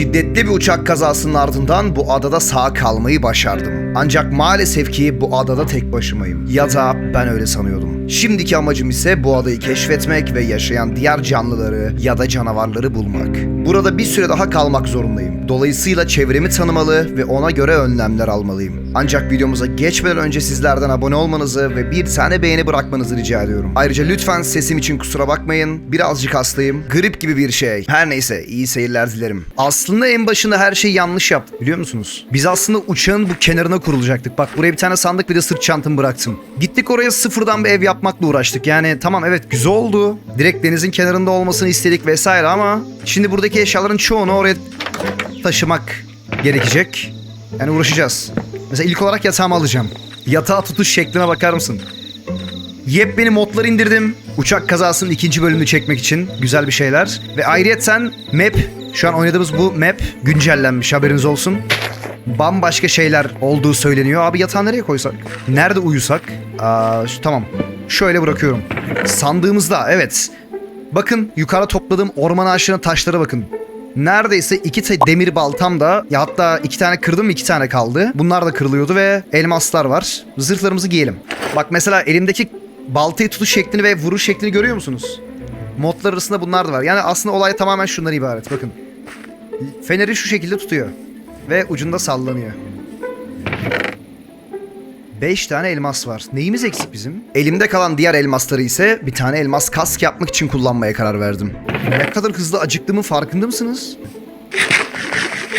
Şiddetli bir uçak kazasının ardından bu adada sağ kalmayı başardım. Ancak maalesef ki bu adada tek başımayım. Ya da ben öyle sanıyordum. Şimdiki amacım ise bu adayı keşfetmek ve yaşayan diğer canlıları ya da canavarları bulmak. Burada bir süre daha kalmak zorundayım. Dolayısıyla çevremi tanımalı ve ona göre önlemler almalıyım. Ancak videomuza geçmeden önce sizlerden abone olmanızı ve bir tane beğeni bırakmanızı rica ediyorum. Ayrıca lütfen sesim için kusura bakmayın. Birazcık hastayım. Grip gibi bir şey. Her neyse iyi seyirler dilerim. Aslında en başında her şeyi yanlış yaptık biliyor musunuz? Biz aslında uçağın bu kenarına kurulacaktık. Bak buraya bir tane sandık bir de sırt çantamı bıraktım. Gittik oraya sıfırdan bir ev yapmakla uğraştık. Yani tamam evet güzel oldu. Direkt denizin kenarında olmasını istedik vesaire ama şimdi buradaki eşyaların çoğunu oraya taşımak gerekecek. Yani uğraşacağız. Mesela ilk olarak yatağımı alacağım. Yatağa tutuş şekline bakar mısın? Yepyeni modlar indirdim. Uçak kazasının ikinci bölümünü çekmek için güzel bir şeyler. Ve ayrıyeten map, şu an oynadığımız bu map güncellenmiş haberiniz olsun. Bambaşka şeyler olduğu söyleniyor. Abi yatağı nereye koysak? Nerede uyusak? Aa, tamam. Şöyle bırakıyorum. Sandığımızda evet. Bakın yukarı topladığım orman ağaçlarının taşlara bakın. Neredeyse iki te- demir baltam da ya hatta iki tane kırdım iki tane kaldı. Bunlar da kırılıyordu ve elmaslar var. Zırhlarımızı giyelim. Bak mesela elimdeki baltayı tutuş şeklini ve vuruş şeklini görüyor musunuz? Modlar arasında bunlar da var. Yani aslında olay tamamen şundan ibaret. Bakın. Feneri şu şekilde tutuyor. Ve ucunda sallanıyor. 5 tane elmas var. Neyimiz eksik bizim? Elimde kalan diğer elmasları ise bir tane elmas kask yapmak için kullanmaya karar verdim. Ne kadar hızlı acıktığımın farkında mısınız?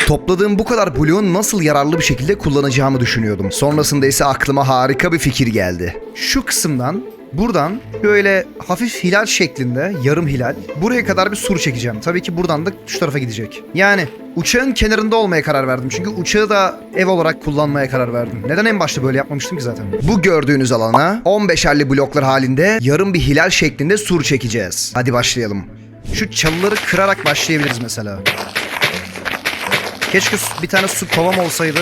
Topladığım bu kadar bloğun nasıl yararlı bir şekilde kullanacağımı düşünüyordum. Sonrasında ise aklıma harika bir fikir geldi. Şu kısımdan buradan böyle hafif hilal şeklinde yarım hilal buraya kadar bir sur çekeceğim. Tabii ki buradan da şu tarafa gidecek. Yani uçağın kenarında olmaya karar verdim. Çünkü uçağı da ev olarak kullanmaya karar verdim. Neden en başta böyle yapmamıştım ki zaten? Bu gördüğünüz alana 15'erli bloklar halinde yarım bir hilal şeklinde sur çekeceğiz. Hadi başlayalım. Şu çalıları kırarak başlayabiliriz mesela. Keşke bir tane su kovam olsaydı.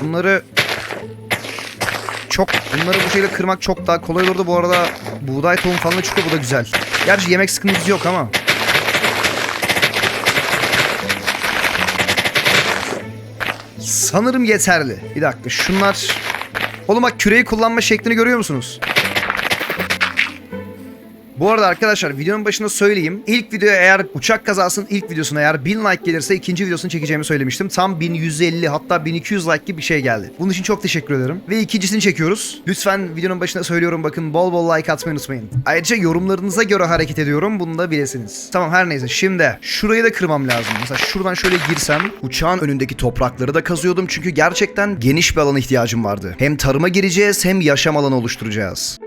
Bunları çok bunları bu şekilde kırmak çok daha kolay olurdu. Bu arada buğday tohum falan da çıkıyor bu da güzel. Gerçi yemek sıkıntımız yok ama. Sanırım yeterli. Bir dakika şunlar... Oğlum bak küreyi kullanma şeklini görüyor musunuz? Bu arada arkadaşlar videonun başında söyleyeyim. İlk videoya eğer uçak kazasının ilk videosuna eğer 1000 like gelirse ikinci videosunu çekeceğimi söylemiştim. Tam 1150 hatta 1200 like gibi bir şey geldi. Bunun için çok teşekkür ederim. Ve ikincisini çekiyoruz. Lütfen videonun başında söylüyorum bakın bol bol like atmayı unutmayın. Ayrıca yorumlarınıza göre hareket ediyorum. Bunu da bilesiniz. Tamam her neyse şimdi şurayı da kırmam lazım. Mesela şuradan şöyle girsem uçağın önündeki toprakları da kazıyordum. Çünkü gerçekten geniş bir alana ihtiyacım vardı. Hem tarıma gireceğiz hem yaşam alanı oluşturacağız.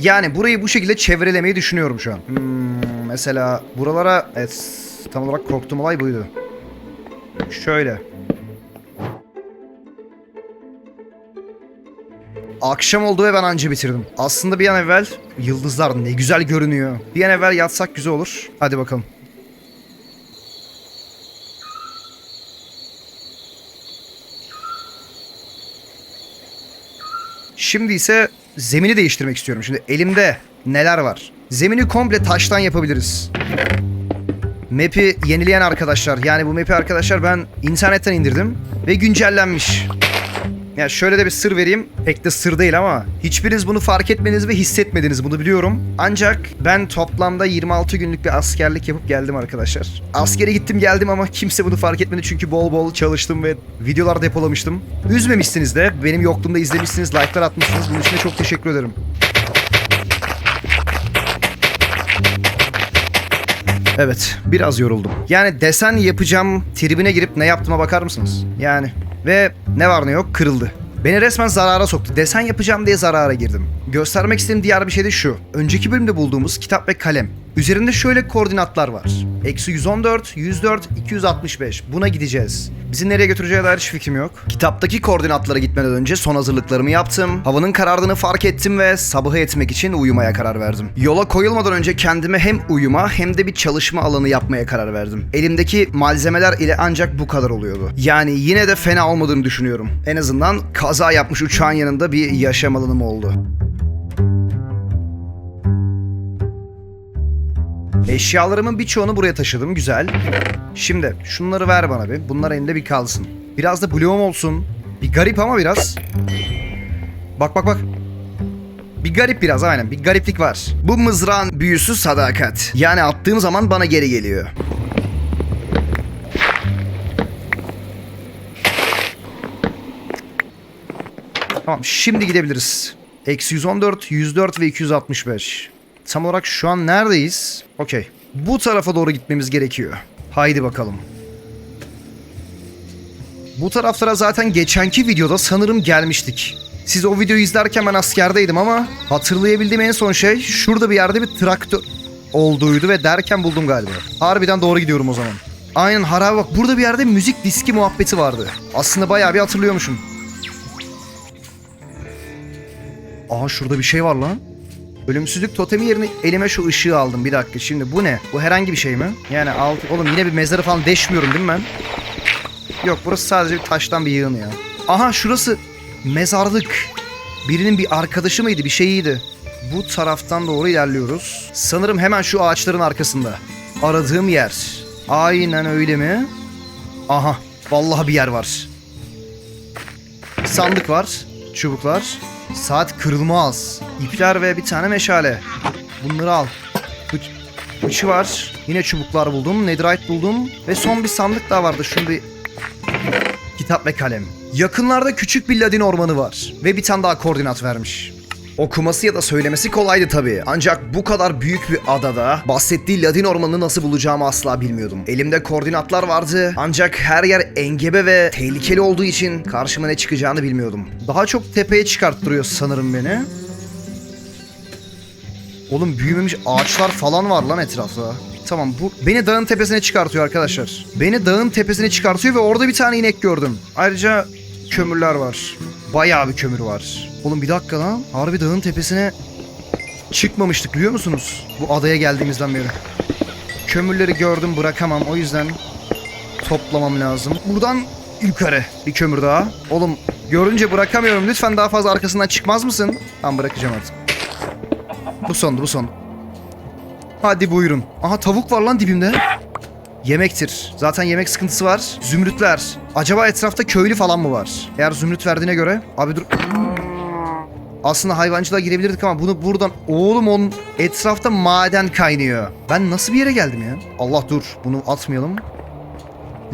Yani burayı bu şekilde çevrelemeyi düşünüyorum şu an. Hmm, mesela buralara evet tam olarak korktuğum olay buydu. Şöyle. Akşam oldu ve ben anca bitirdim. Aslında bir an evvel yıldızlar ne güzel görünüyor. Bir an evvel yatsak güzel olur. Hadi bakalım. Şimdi ise zemini değiştirmek istiyorum. Şimdi elimde neler var? Zemini komple taştan yapabiliriz. Map'i yenileyen arkadaşlar yani bu map'i arkadaşlar ben internetten indirdim ve güncellenmiş. Yani şöyle de bir sır vereyim. Pek de sır değil ama hiçbiriniz bunu fark etmediniz ve hissetmediniz bunu biliyorum. Ancak ben toplamda 26 günlük bir askerlik yapıp geldim arkadaşlar. Askere gittim geldim ama kimse bunu fark etmedi çünkü bol bol çalıştım ve videolar depolamıştım. Üzmemişsiniz de benim yokluğumda izlemişsiniz, like'lar atmışsınız. Bunun için de çok teşekkür ederim. Evet, biraz yoruldum. Yani desen yapacağım tribine girip ne yaptığıma bakar mısınız? Yani ve ne var ne yok kırıldı. Beni resmen zarara soktu. Desen yapacağım diye zarara girdim. Göstermek istediğim diğer bir şey de şu. Önceki bölümde bulduğumuz kitap ve kalem. Üzerinde şöyle koordinatlar var. Eksi 114, 104, 265. Buna gideceğiz. Bizi nereye götüreceğe dair hiç fikrim yok. Kitaptaki koordinatlara gitmeden önce son hazırlıklarımı yaptım. Havanın karardığını fark ettim ve sabahı etmek için uyumaya karar verdim. Yola koyulmadan önce kendime hem uyuma hem de bir çalışma alanı yapmaya karar verdim. Elimdeki malzemeler ile ancak bu kadar oluyordu. Yani yine de fena olmadığını düşünüyorum. En azından kaza yapmış uçağın yanında bir yaşam alanım oldu. Eşyalarımın birçoğunu buraya taşıdım. Güzel. Şimdi şunları ver bana bir. Bunlar elinde bir kalsın. Biraz da bloğum olsun. Bir garip ama biraz. Bak bak bak. Bir garip biraz aynen. Bir gariplik var. Bu mızrağın büyüsü sadakat. Yani attığım zaman bana geri geliyor. Tamam şimdi gidebiliriz. Eksi 114, 104 ve 265. Tam olarak şu an neredeyiz? Okey. Bu tarafa doğru gitmemiz gerekiyor. Haydi bakalım. Bu taraflara zaten geçenki videoda sanırım gelmiştik. Siz o videoyu izlerken ben askerdeydim ama hatırlayabildiğim en son şey şurada bir yerde bir traktör olduğuydu ve derken buldum galiba. Harbiden doğru gidiyorum o zaman. Aynen harabe bak burada bir yerde müzik diski muhabbeti vardı. Aslında bayağı bir hatırlıyormuşum. Aha şurada bir şey var lan. Ölümsüzlük totemi yerine elime şu ışığı aldım. Bir dakika şimdi bu ne? Bu herhangi bir şey mi? Yani alt... Oğlum yine bir mezarı falan deşmiyorum değil mi ben? Yok burası sadece bir taştan bir yığın ya. Aha şurası mezarlık. Birinin bir arkadaşı mıydı bir şeyiydi. Bu taraftan doğru ilerliyoruz. Sanırım hemen şu ağaçların arkasında. Aradığım yer. Aynen öyle mi? Aha vallahi bir yer var. Sandık var. Çubuklar. Saat kırılmaz. İpler ve bir tane meşale. Bunları al. Fıç, fıçı var. Yine çubuklar buldum. Netherite buldum. Ve son bir sandık daha vardı. Şunu bir... Kitap ve kalem. Yakınlarda küçük bir ladin ormanı var. Ve bir tane daha koordinat vermiş. Okuması ya da söylemesi kolaydı tabii. Ancak bu kadar büyük bir adada bahsettiği Ladin ormanını nasıl bulacağımı asla bilmiyordum. Elimde koordinatlar vardı ancak her yer engebe ve tehlikeli olduğu için karşıma ne çıkacağını bilmiyordum. Daha çok tepeye çıkarttırıyor sanırım beni. Oğlum büyümemiş ağaçlar falan var lan etrafta. Tamam bu beni dağın tepesine çıkartıyor arkadaşlar. Beni dağın tepesine çıkartıyor ve orada bir tane inek gördüm. Ayrıca kömürler var. Bayağı bir kömür var. Oğlum bir dakika lan. Harbi dağın tepesine çıkmamıştık biliyor musunuz? Bu adaya geldiğimizden beri. Kömürleri gördüm bırakamam o yüzden toplamam lazım. Buradan yukarı bir kömür daha. Oğlum görünce bırakamıyorum. Lütfen daha fazla arkasından çıkmaz mısın? Tamam bırakacağım artık. Bu sondu bu son. Hadi buyurun. Aha tavuk var lan dibimde. Yemektir. Zaten yemek sıkıntısı var. Zümrütler. Acaba etrafta köylü falan mı var? Eğer zümrüt verdiğine göre. Abi dur. Aslında hayvancılığa girebilirdik ama bunu buradan... Oğlum onun etrafta maden kaynıyor. Ben nasıl bir yere geldim ya? Allah dur. Bunu atmayalım.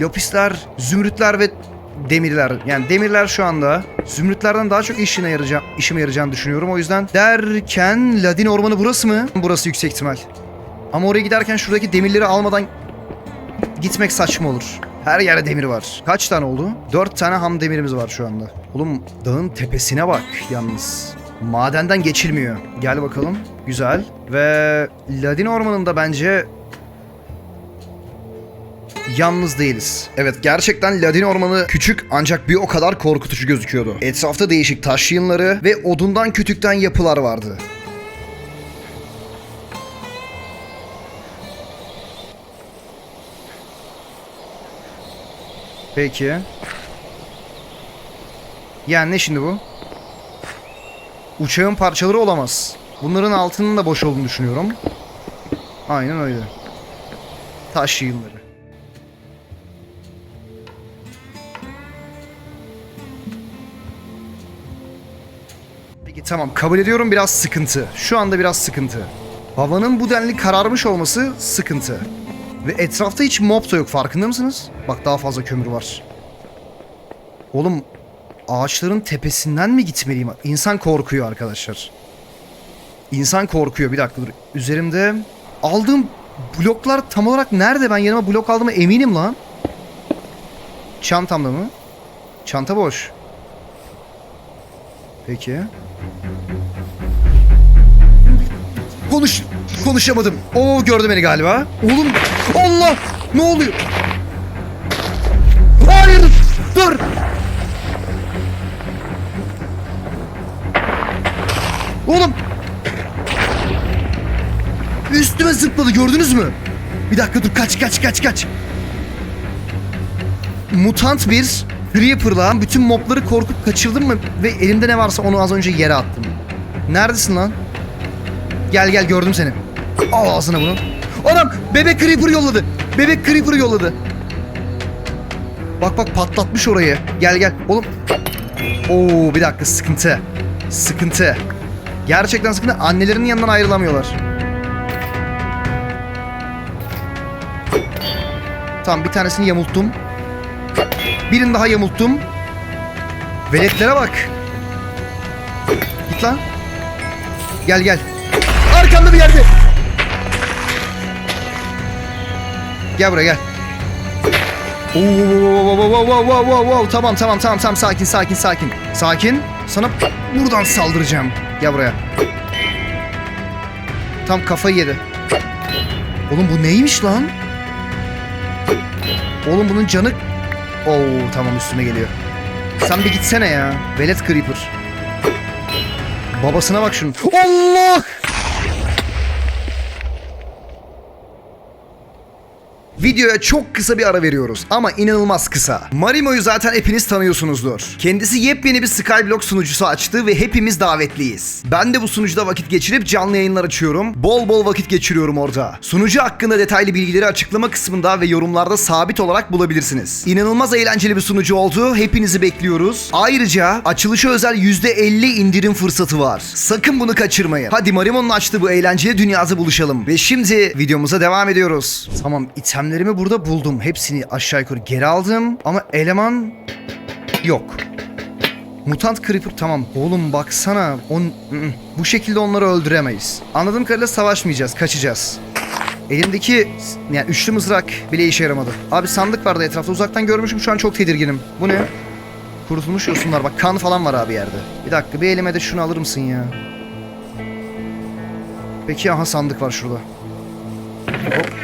Lopisler, zümrütler ve demirler. Yani demirler şu anda zümrütlerden daha çok işine yarayacağım, işime yarayacağını düşünüyorum. O yüzden derken Ladin ormanı burası mı? Burası yüksek ihtimal. Ama oraya giderken şuradaki demirleri almadan gitmek saçma olur. Her yerde demir var. Kaç tane oldu? Dört tane ham demirimiz var şu anda. Oğlum dağın tepesine bak yalnız. Madenden geçilmiyor. Gel bakalım. Güzel. Ve Ladin ormanında bence yalnız değiliz. Evet gerçekten Ladin ormanı küçük ancak bir o kadar korkutucu gözüküyordu. Etrafta değişik taş yığınları ve odundan kütükten yapılar vardı. Peki. Yani ne şimdi bu? Uçağın parçaları olamaz. Bunların altının da boş olduğunu düşünüyorum. Aynen öyle. Taş yığınları. Peki tamam kabul ediyorum biraz sıkıntı. Şu anda biraz sıkıntı. Havanın bu denli kararmış olması sıkıntı. Ve etrafta hiç mob da yok farkında mısınız? Bak daha fazla kömür var. Oğlum ağaçların tepesinden mi gitmeliyim? İnsan korkuyor arkadaşlar. İnsan korkuyor. Bir dakika dur. Üzerimde aldığım bloklar tam olarak nerede? Ben yanıma blok aldığıma eminim lan. Çantamda mı? Çanta boş. Peki. Konuş konuşamadım. Oo gördü beni galiba. Oğlum Allah ne oluyor? Hayır dur. Oğlum. Üstüme zıpladı gördünüz mü? Bir dakika dur kaç kaç kaç kaç. Mutant bir Creeper'la bütün mobları korkup kaçırdım mı ve elimde ne varsa onu az önce yere attım. Neredesin lan? Gel gel gördüm seni. Al ağzına bunu. Anam bebek creeper yolladı. Bebek creeper yolladı. Bak bak patlatmış orayı. Gel gel. Oğlum. Oo bir dakika sıkıntı. Sıkıntı. Gerçekten sıkıntı. Annelerinin yanından ayrılamıyorlar. Tamam bir tanesini yamulttum. Birini daha yamulttum. Veletlere bak. Git lan. Gel gel. Arkamda bir yerde. Gel buraya gel. Oo, wow, wow, wow, wow, wow. Tamam tamam tamam tamam sakin sakin sakin. Sakin. Sana buradan saldıracağım. Gel buraya. Tam kafayı yedi. Oğlum bu neymiş lan? Oğlum bunun canı... Oo tamam üstüme geliyor. Sen bir gitsene ya. Velet Creeper. Babasına bak şunun. Allah! Videoya çok kısa bir ara veriyoruz ama inanılmaz kısa. Marimo'yu zaten hepiniz tanıyorsunuzdur. Kendisi yepyeni bir Skyblock sunucusu açtı ve hepimiz davetliyiz. Ben de bu sunucuda vakit geçirip canlı yayınlar açıyorum. Bol bol vakit geçiriyorum orada. Sunucu hakkında detaylı bilgileri açıklama kısmında ve yorumlarda sabit olarak bulabilirsiniz. İnanılmaz eğlenceli bir sunucu oldu. Hepinizi bekliyoruz. Ayrıca açılışa özel %50 indirim fırsatı var. Sakın bunu kaçırmayın. Hadi Marimo'nun açtığı bu eğlenceli dünyada buluşalım. Ve şimdi videomuza devam ediyoruz. Tamam itemlerimi burada buldum. Hepsini aşağı yukarı geri aldım. Ama eleman yok. Mutant Creeper tamam. Oğlum baksana. On... Bu şekilde onları öldüremeyiz. Anladığım kadarıyla savaşmayacağız. Kaçacağız. Elimdeki yani üçlü mızrak bile işe yaramadı. Abi sandık vardı etrafta. Uzaktan görmüşüm. Şu an çok tedirginim. Bu ne? Kurutulmuş yosunlar. Bak kan falan var abi yerde. Bir dakika bir elime de şunu alır mısın ya? Peki aha sandık var şurada. Hop.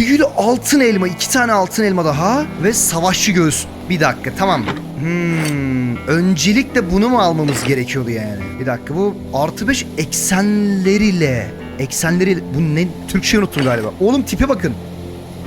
Büyülü altın elma. iki tane altın elma daha. Ve savaşçı göğüs. Bir dakika tamam. Hmm, öncelikle bunu mu almamız gerekiyordu yani? Bir dakika bu artı 5 eksenleriyle. Eksenleriyle. Bu ne? Türkçe unuttum galiba. Oğlum tipe bakın.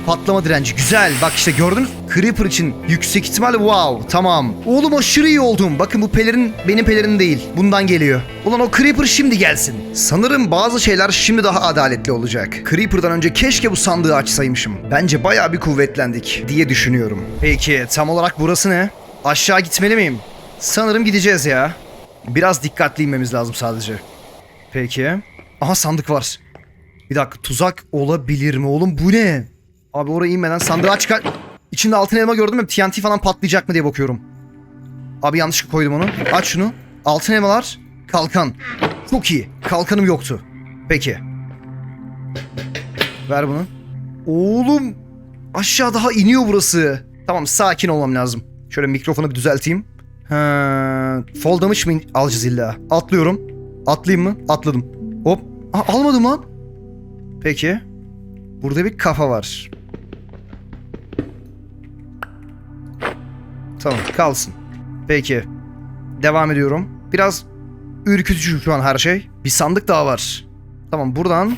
Patlama direnci güzel. Bak işte gördünüz. Creeper için yüksek ihtimal wow. Tamam. Oğlum aşırı iyi oldum. Bakın bu pelerin benim pelerin değil. Bundan geliyor. Ulan o Creeper şimdi gelsin. Sanırım bazı şeyler şimdi daha adaletli olacak. Creeper'dan önce keşke bu sandığı açsaymışım. Bence bayağı bir kuvvetlendik diye düşünüyorum. Peki tam olarak burası ne? Aşağı gitmeli miyim? Sanırım gideceğiz ya. Biraz dikkatli inmemiz lazım sadece. Peki. Aha sandık var. Bir dakika tuzak olabilir mi oğlum bu ne? Abi oraya inmeden sandığa çıkar. İçinde altın elma gördüm ya TNT falan patlayacak mı diye bakıyorum. Abi yanlışlıkla koydum onu. Aç şunu. Altın elmalar. Kalkan. Çok iyi. Kalkanım yoktu. Peki. Ver bunu. Oğlum. Aşağı daha iniyor burası. Tamam sakin olmam lazım. Şöyle mikrofonu bir düzelteyim. Ha, fall damage mi alacağız illa? Atlıyorum. Atlayayım mı? Atladım. Hop. Aa, almadım lan. Peki. Burada bir kafa var. Tamam kalsın. Peki. Devam ediyorum. Biraz ürkütücü şu an her şey. Bir sandık daha var. Tamam buradan.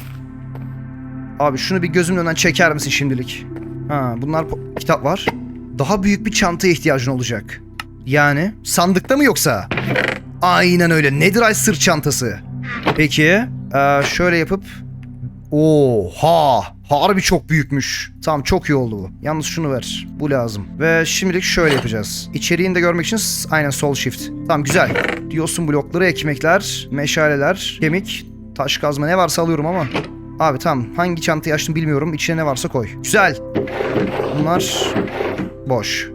Abi şunu bir gözümün önünden çeker misin şimdilik? Ha bunlar kitap var. Daha büyük bir çantaya ihtiyacın olacak. Yani sandıkta mı yoksa? Aynen öyle. Netherite sırt çantası. Peki. ee, şöyle yapıp Oha! Harbi çok büyükmüş. Tamam çok iyi oldu bu. Yalnız şunu ver. Bu lazım. Ve şimdilik şöyle yapacağız. İçeriğini de görmek için aynen sol shift. Tamam güzel. Diyorsun blokları, ekmekler, meşaleler, kemik, taş kazma ne varsa alıyorum ama. Abi tamam hangi çantayı açtım bilmiyorum. İçine ne varsa koy. Güzel. Bunlar boş.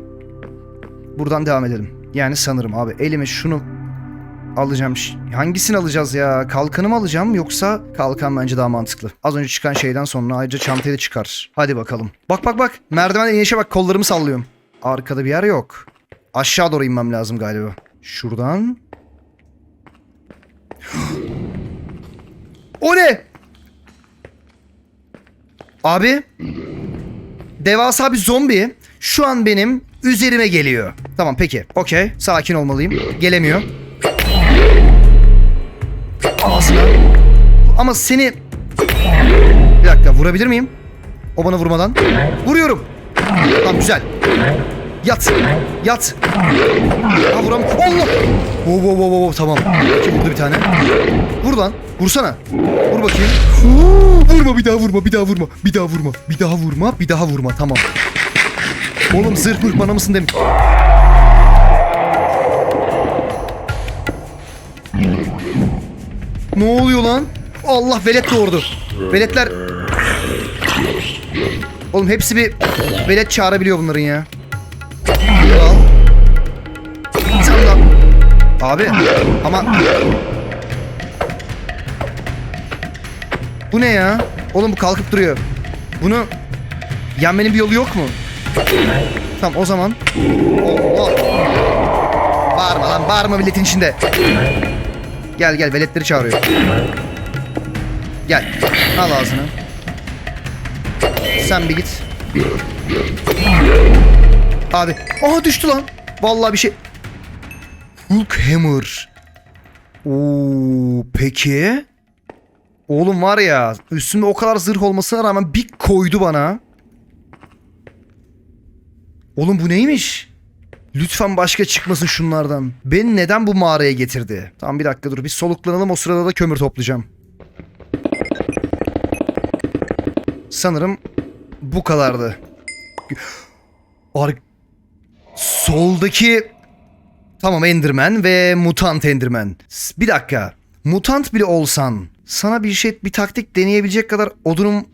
Buradan devam edelim. Yani sanırım abi elime şunu alacağım. Hangisini alacağız ya? Kalkanı mı alacağım yoksa kalkan bence daha mantıklı. Az önce çıkan şeyden sonra ayrıca çantayı da çıkar. Hadi bakalım. Bak bak bak. Merdivenden inişe bak kollarımı sallıyorum. Arkada bir yer yok. Aşağı doğru inmem lazım galiba. Şuradan. o ne? Abi. Devasa bir zombi şu an benim üzerime geliyor. Tamam peki. Okey. Sakin olmalıyım. Gelemiyor. Ama seni... Bir dakika vurabilir miyim? O bana vurmadan. Vuruyorum. Tamam güzel. Yat. Yat. Ha vuram. Allah. Wow wow wow wow tamam. Kim vurdu bir tane? Vur lan. Vursana. Vur bakayım. Vurma bir daha vurma bir daha vurma. Bir daha vurma. Bir daha vurma. Bir daha vurma. Tamam. Oğlum zırh mırh bana mısın demiş. Ne oluyor lan? Allah velet doğurdu. Veletler... Oğlum hepsi bir velet çağırabiliyor bunların ya. Al. Sen de. Abi ama... Bu ne ya? Oğlum bu kalkıp duruyor. Bunu yenmenin bir yolu yok mu? Tamam o zaman. Allah. Bağırma lan bağırma milletin içinde. Gel gel veletleri çağırıyor. Gel. Al ağzını. Sen bir git. Abi. Aha düştü lan. Vallahi bir şey. Hulk Hammer. Oo, peki. Oğlum var ya üstümde o kadar zırh olmasına rağmen bir koydu bana. Oğlum bu neymiş? Lütfen başka çıkmasın şunlardan. Beni neden bu mağaraya getirdi? Tamam bir dakika dur bir soluklanalım o sırada da kömür toplayacağım. Sanırım bu kadardı. Ar Soldaki Tamam Enderman ve mutant Enderman. Bir dakika. Mutant bile olsan sana bir şey bir taktik deneyebilecek kadar odunum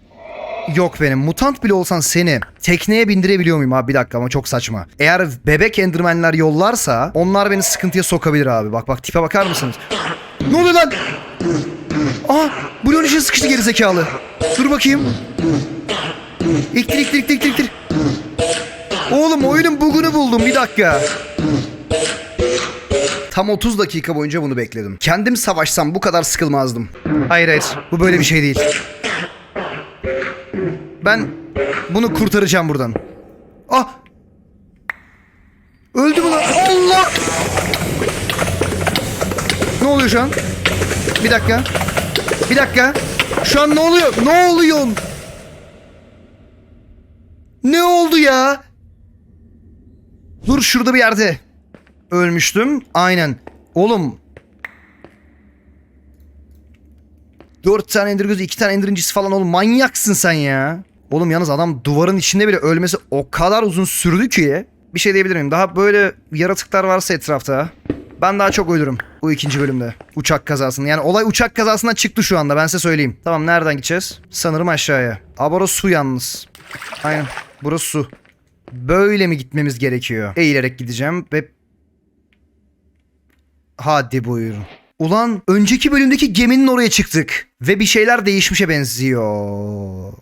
yok benim. Mutant bile olsan seni tekneye bindirebiliyor muyum abi? Bir dakika ama çok saçma. Eğer bebek Enderman'ler yollarsa onlar beni sıkıntıya sokabilir abi. Bak bak tipe bakar mısınız? Ne oluyor lan? Aa, bloğun içine sıkıştı geri zekalı. Dur bakayım. İktir iktir iktir iktir iktir. Oğlum oyunun bugunu buldum bir dakika. Tam 30 dakika boyunca bunu bekledim. Kendim savaşsam bu kadar sıkılmazdım. Hayır hayır bu böyle bir şey değil. Ben bunu kurtaracağım buradan. Ah! Öldü mü lan? Allah! Ne oluyor şu an? Bir dakika. Bir dakika. Şu an ne oluyor? Ne oluyor? Ne oldu ya? Dur şurada bir yerde. Ölmüştüm. Aynen. Oğlum. Dört tane ender gözü, iki tane ender falan oğlum. Manyaksın sen ya. Oğlum yalnız adam duvarın içinde bile ölmesi o kadar uzun sürdü ki. Bir şey diyebilir miyim? Daha böyle yaratıklar varsa etrafta. Ben daha çok ölürüm bu ikinci bölümde. Uçak kazasında. Yani olay uçak kazasından çıktı şu anda ben size söyleyeyim. Tamam nereden gideceğiz? Sanırım aşağıya. Aa burası su yalnız. Aynen burası su. Böyle mi gitmemiz gerekiyor? Eğilerek gideceğim ve... Hadi buyurun. Ulan önceki bölümdeki geminin oraya çıktık. Ve bir şeyler değişmişe benziyor.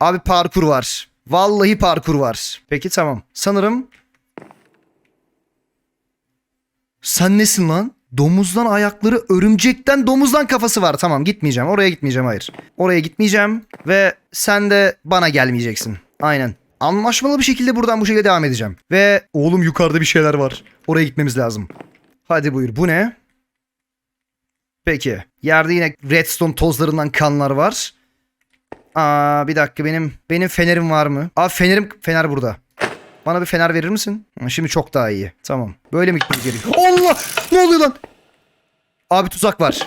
Abi parkur var. Vallahi parkur var. Peki tamam. Sanırım... Sen nesin lan? Domuzdan ayakları, örümcekten domuzdan kafası var. Tamam gitmeyeceğim. Oraya gitmeyeceğim hayır. Oraya gitmeyeceğim ve sen de bana gelmeyeceksin. Aynen. Anlaşmalı bir şekilde buradan bu şekilde devam edeceğim. Ve oğlum yukarıda bir şeyler var. Oraya gitmemiz lazım. Hadi buyur. Bu ne? Peki. Yerde yine redstone tozlarından kanlar var. Aa bir dakika benim benim fenerim var mı? Aa fenerim fener burada. Bana bir fener verir misin? Şimdi çok daha iyi. Tamam. Böyle mi gitmemiz gerekiyor? Allah! Ne oluyor lan? Abi tuzak var.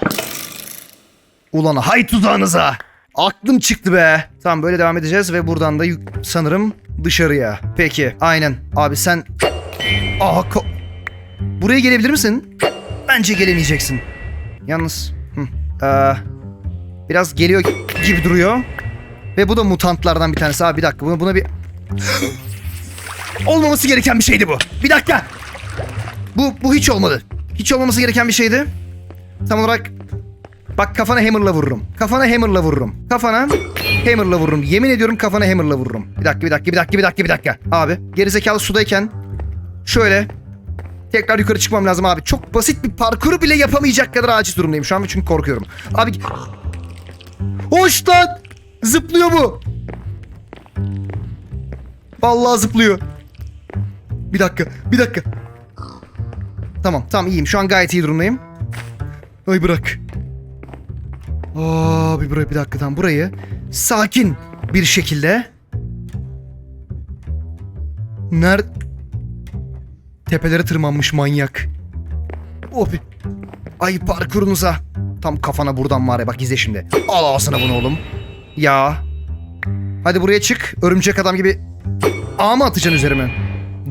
Ulan hay tuzağınıza. Aklım çıktı be. Tamam böyle devam edeceğiz ve buradan da sanırım dışarıya. Peki aynen. Abi sen... Aha ko- Buraya gelebilir misin? Bence gelemeyeceksin. Yalnız... Hı. Ee, biraz geliyor gibi duruyor. Ve bu da mutantlardan bir tanesi. Abi bir dakika buna, buna bir... Olmaması gereken bir şeydi bu. Bir dakika. Bu, bu hiç olmadı. Hiç olmaması gereken bir şeydi. Tam olarak Bak kafana hammer'la vururum. Kafana hammer'la vururum. Kafana hammer'la vururum. Yemin ediyorum kafana hammer'la vururum. Bir dakika bir dakika bir dakika bir dakika bir dakika. Abi gerizekalı sudayken şöyle tekrar yukarı çıkmam lazım abi. Çok basit bir parkuru bile yapamayacak kadar aciz durumdayım şu an çünkü korkuyorum. Abi Hoş lan! Zıplıyor bu. Vallahi zıplıyor. Bir dakika, bir dakika. Tamam, tamam iyiyim. Şu an gayet iyi durumdayım. Ay bırak. Abi buraya bir dakika tamam burayı sakin bir şekilde Ner Tepelere tırmanmış manyak. Hop. Ay parkurunuza. Tam kafana buradan var ya bak izle şimdi. Al ağzına bunu oğlum. Ya. Hadi buraya çık. Örümcek adam gibi. Ağ mı atacaksın üzerime?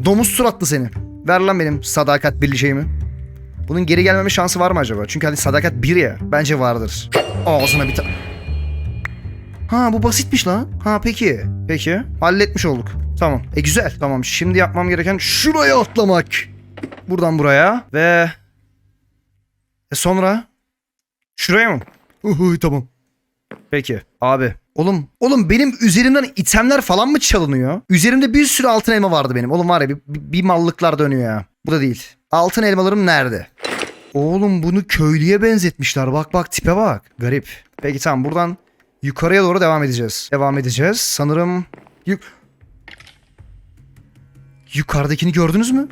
Domuz suratlı seni. Ver lan benim sadakat birli şeyimi. Bunun geri gelmeme şansı var mı acaba? Çünkü hadi sadakat bir ya. Bence vardır. Ağzına bir ta... Ha bu basitmiş lan. Ha peki. Peki. Halletmiş olduk. Tamam. E güzel. Tamam. Şimdi yapmam gereken şuraya atlamak. Buradan buraya ve... E sonra? Şuraya mı? Uhu tamam. Peki. Abi. Oğlum, oğlum benim üzerimden itemler falan mı çalınıyor? Üzerimde bir sürü altın elma vardı benim. Oğlum var ya bir, bir, bir mallıklar dönüyor ya. Bu da değil. Altın elmalarım nerede? Oğlum bunu köylüye benzetmişler. Bak bak tipe bak. Garip. Peki tamam buradan yukarıya doğru devam edeceğiz. Devam edeceğiz. Sanırım... Yuk Yukarıdakini gördünüz mü?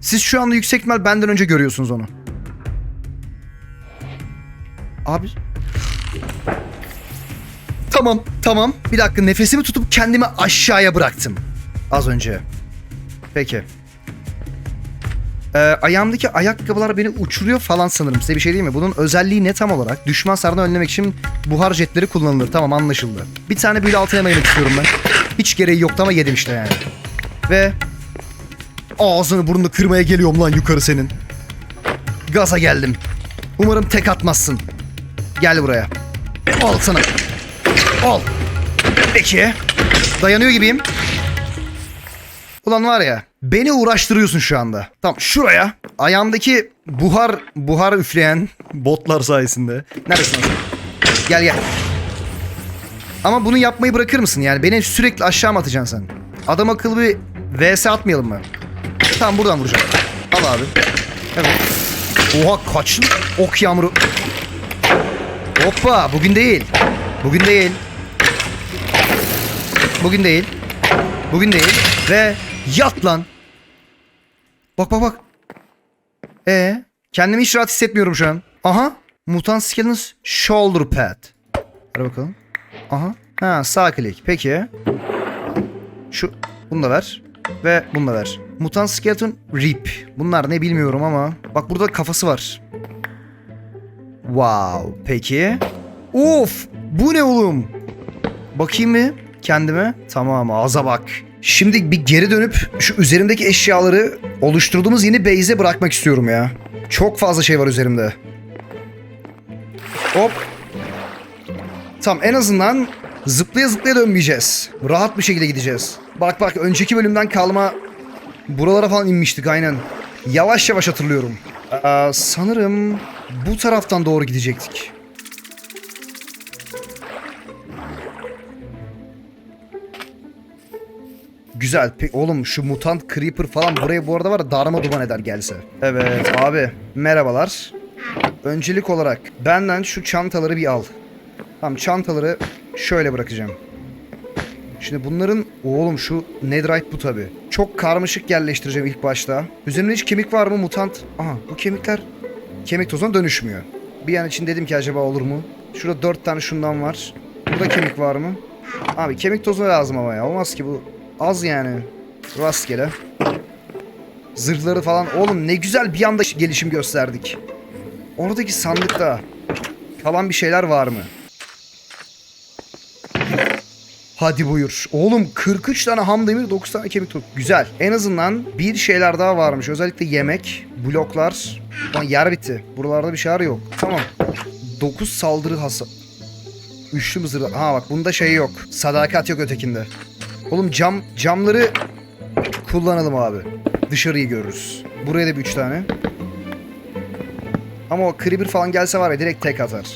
Siz şu anda yüksek ihtimal benden önce görüyorsunuz onu. Abi. Tamam, tamam. Bir dakika nefesimi tutup kendimi aşağıya bıraktım. Az önce. Peki. Ee, ayağımdaki ayakkabılar beni uçuruyor falan sanırım. Size bir şey diyeyim mi? Bunun özelliği ne tam olarak? Düşman hasarını önlemek için buhar jetleri kullanılır. Tamam anlaşıldı. Bir tane büyülü altın elma yemek istiyorum ben. Hiç gereği yoktu ama yedim işte yani. Ve ağzını burnunu kırmaya geliyorum lan yukarı senin. Gaza geldim. Umarım tek atmazsın. Gel buraya. Al sana. Al. Peki. Dayanıyor gibiyim. Ulan var ya beni uğraştırıyorsun şu anda. Tamam şuraya ayağımdaki buhar buhar üfleyen botlar sayesinde. Neredesin? Gel gel. Ama bunu yapmayı bırakır mısın? Yani beni sürekli aşağı mı atacaksın sen? Adam akıllı bir vs atmayalım mı? Tamam buradan vuracağım. Al abi. Evet. Oha kaçlı ok yağmuru. Hoppa bugün değil. Bugün değil. Bugün değil. Bugün değil. Ve yat lan. Bak bak bak. E kendimi hiç rahat hissetmiyorum şu an. Aha. Mutant Skeleton's Shoulder Pad. Hadi bakalım. Aha. Ha sağ klik. Peki. Şu bunu da ver. Ve ver. Mutant Skeleton Rip. Bunlar ne bilmiyorum ama. Bak burada kafası var. Wow. Peki. Of. Bu ne oğlum? Bakayım mı kendime? Tamam ağza bak. Şimdi bir geri dönüp şu üzerimdeki eşyaları oluşturduğumuz yeni base'e bırakmak istiyorum ya. Çok fazla şey var üzerimde. Hop. Tamam en azından zıplaya zıplaya dönmeyeceğiz. Rahat bir şekilde gideceğiz. Bak bak önceki bölümden kalma buralara falan inmiştik aynen. Yavaş yavaş hatırlıyorum. Aa, sanırım bu taraftan doğru gidecektik. Güzel. Peki oğlum şu mutant creeper falan buraya bu arada var darma duman eder gelse. Evet abi merhabalar. Öncelik olarak benden şu çantaları bir al. Tamam çantaları şöyle bırakacağım. Şimdi bunların oğlum şu netherite bu tabi. Çok karmaşık yerleştireceğim ilk başta. Üzerimde hiç kemik var mı mutant? Aha bu kemikler kemik tozuna dönüşmüyor. Bir an için dedim ki acaba olur mu? Şurada dört tane şundan var. Burada kemik var mı? Abi kemik tozu lazım ama ya. Olmaz ki bu az yani. Rastgele. Zırhları falan. Oğlum ne güzel bir anda gelişim gösterdik. Oradaki sandıkta kalan bir şeyler var mı? Hadi buyur. Oğlum 43 tane ham demir 9 tane kemik tozu. Güzel. En azından bir şeyler daha varmış. Özellikle yemek, bloklar. Lan yer bitti. Buralarda bir şeyler yok. Tamam. 9 saldırı hasar. Üçlü mızır. Ha bak bunda şey yok. Sadakat yok ötekinde. Oğlum cam camları kullanalım abi. Dışarıyı görürüz. Buraya da bir üç tane. Ama o creeper falan gelse var ya direkt tek atar.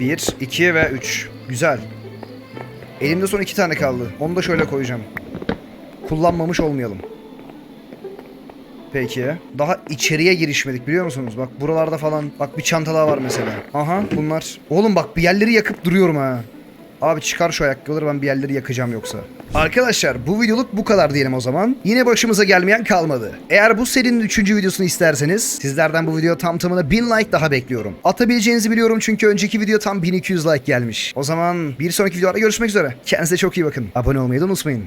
Bir, iki ve üç. Güzel. Elimde son iki tane kaldı. Onu da şöyle koyacağım. Kullanmamış olmayalım. Peki. Daha içeriye girişmedik biliyor musunuz? Bak buralarda falan. Bak bir çanta daha var mesela. Aha bunlar. Oğlum bak bir yerleri yakıp duruyorum ha. Abi çıkar şu ayakkabıları ben bir yerleri yakacağım yoksa. Arkadaşlar bu videoluk bu kadar diyelim o zaman. Yine başımıza gelmeyen kalmadı. Eğer bu serinin 3. videosunu isterseniz sizlerden bu video tam tamına 1000 like daha bekliyorum. Atabileceğinizi biliyorum çünkü önceki video tam 1200 like gelmiş. O zaman bir sonraki videoda görüşmek üzere. Kendinize çok iyi bakın. Abone olmayı da unutmayın.